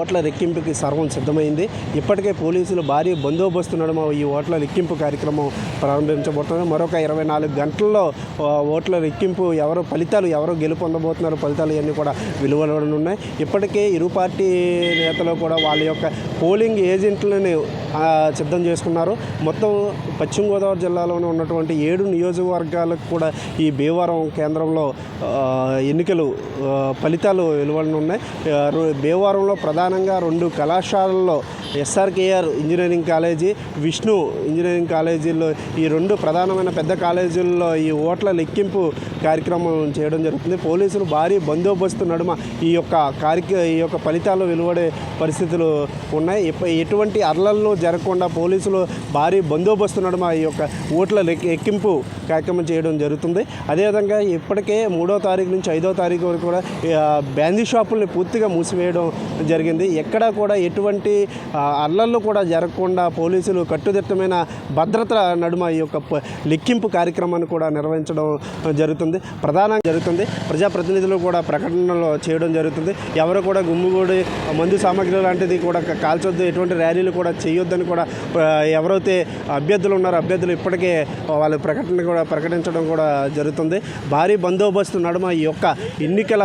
ఓట్ల లెక్కింపుకి సర్వం సిద్ధమైంది. ఇప్పటికే పోలీసులు భారీ బందోబస్తు నడుమ ఈ ఓట్ల లెక్కింపు కార్యక్రమం ప్రారంభించబోతున్నారు మరొక ఇరవై నాలుగు గంటల్లో ఓట్ల లెక్కింపు ఎవరు ఫలితాలు ఎవరు గెలుపొందబోతున్నారు ఫలితాలు ఇవన్నీ కూడా వెలువడనున్నాయి. ఇప్పటికే ఇరు పార్టీ నేతలు కూడా వాళ్ళ యొక్క పోలింగ్ ఏజెంట్లని సిద్ధం చేసుకున్నారు. మొత్తం పశ్చిమ గోదావరి జిల్లాలోనే ఉన్నటువంటి ఏడు నియోజకవర్గాలకు కూడా ఈ భీమవరం కేంద్రంలో ఎన్నికలు ఫలితాలు వెలువడనున్నాయి. ఉన్నాయి రో- భీమవరంలో ప్రధానంగా రెండు కళాశాలల్లో SRKR engineering college Vishnu engineering కాలేజీల్లో ఈ రెండు ప్రధానమైన పెద్ద కాలేజీల్లో ఈ ఓట్ల లెక్కింపు కార్యక్రమం చేయడం జరుగుతుంది. పోలీసులు భారీ బందోబస్తు నడుమ ఈ యొక్క కార్య ఈ యొక్క ఫలితాలు వెలువడే పరిస్థితులు ఉన్నాయి. ఎటువంటి అర్లల్లో జరగకుండా పోలీసులు భారీ బందోబస్తు నడుమ ఈ యొక్క ఓట్ల లెక్- ఎక్కింపు కార్యక్రమం చేయడం జరుగుతుంది. అదేవిధంగా ఇప్పటికే మూడో తారీఖు నుంచి ఐదో తారీఖు వరకు కూడా బ్యాందీ షాపుల్ని పూర్తిగా మూసివేయడం జరిగింది. ఎక్కడా కూడా ఎటువంటి అల్లర్లు కూడా జరగకుండా పోలీసులు కట్టుదిట్టమైన భద్రత నడుమ ఈ యొక్క లిక్కింపు లెక్కింపు కార్యక్రమాన్ని కూడా నిర్వహించడం జరుగుతుంది. ప్రధానంగా జరుగుతుంది. ప్రజాప్రతినిధులు కూడా ప్రకటనలు చేయడం జరుగుతుంది. ఎవరు కూడా గుమ్మిగూడి మందు సామాగ్రి లాంటిది కూడా కాల్చొద్దు. ఎటువంటి ర్యాలీలు కూడా చేయొద్దని కూడా ఎవరైతే అభ్యర్థులు ఉన్నారో అభ్యర్థులు ఇప్పటికే వాళ్ళ ప్రకటన కూడా ప్రకటించడం కూడా జరుగుతుంది. భారీ బందోబస్తు నడుమ ఈ యొక్క ఎన్నికల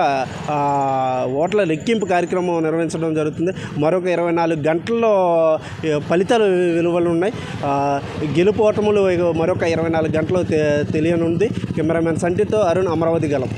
ఓట్ల లెక్కింపు కార్యక్రమం నిర్వహించడం జరుగుతుంది. మరొక ఇరవై నాలుగు గంటలు ఎన్నికల్లో ఫలితాలు విలువలు ఉన్నాయి. ఆ, గెలుపు ఓటములు మరొక ఇరవై నాలుగు గంటలు తె- తెలియనుంది. కెమెరామెన్ సంటితో అరుణ్ అమరావతి గలం.